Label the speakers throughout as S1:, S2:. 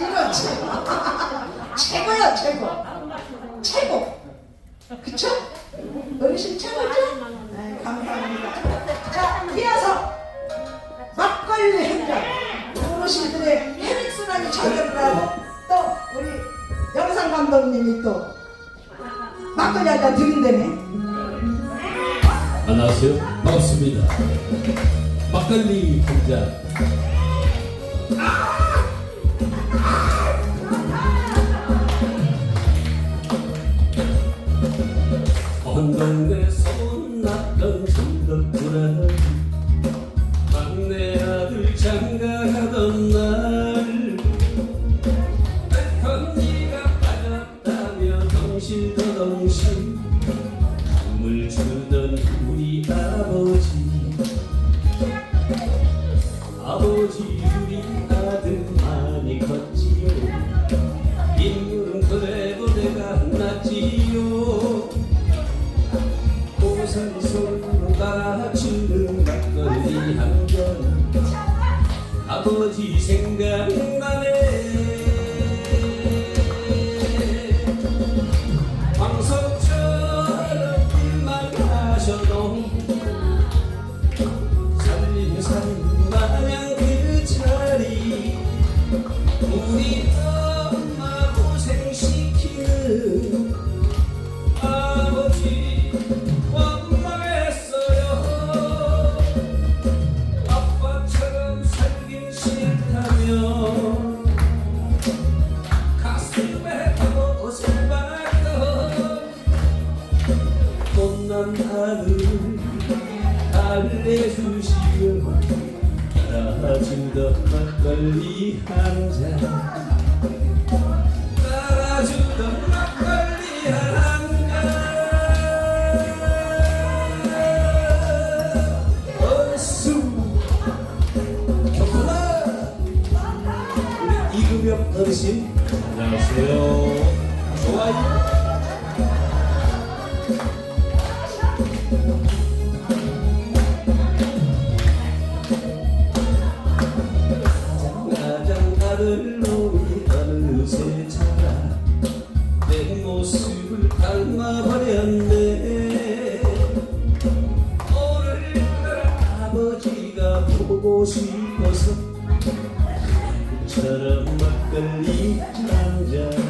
S1: 이렇지. 최고야 최고. 최고. 그쵸? 어르신 최고죠? 네, 감사합니다. 자, 이어서 막걸리 행장 어르신들의 혈액순환이 전달을 하고 또 우리 영상 감독님이 또 막걸리 한잔 드린다네.
S2: 안녕하세요. 반갑습니다. 막걸리 한 잔. 날. 언니가 빠졌다며 덩실더덩실 물 주던 우리 아버지. 아버지 우리 많 아버지 생각 달래주시며 따라주던 막걸리 한잔 따라주던 막걸리 한잔 좋구나 우리 이금엽 어르신. 안녕하세요. 좋아요 보고 싶어서. 처럼 막걸리 한잔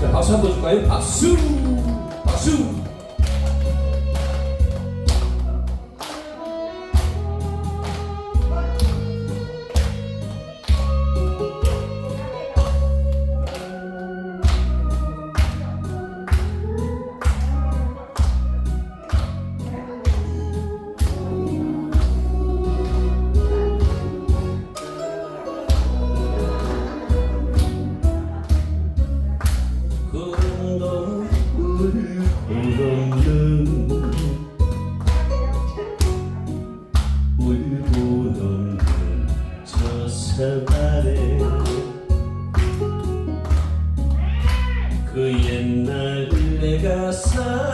S2: 자 박수 한번 줄까요? 박수, 박수. sun.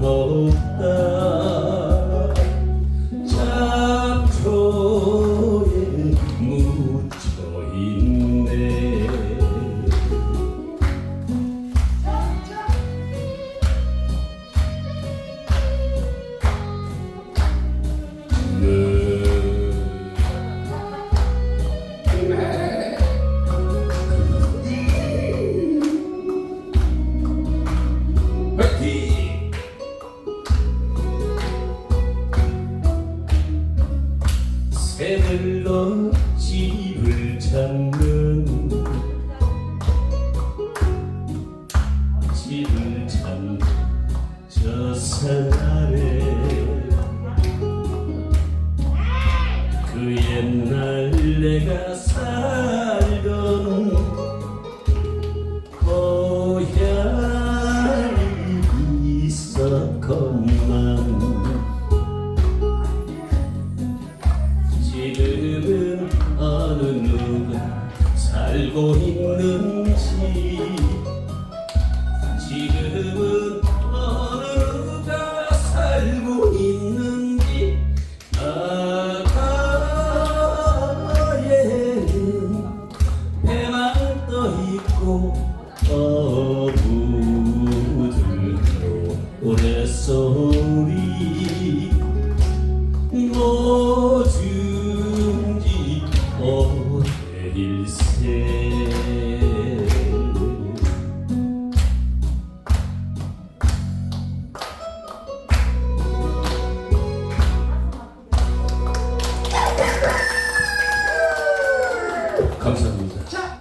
S2: voltar. 당신을 저 사람에 그 옛날 내가 지금은 어느가 살고 있는지 나가에는 배만 떠 있고 어부들도 오랫 쏘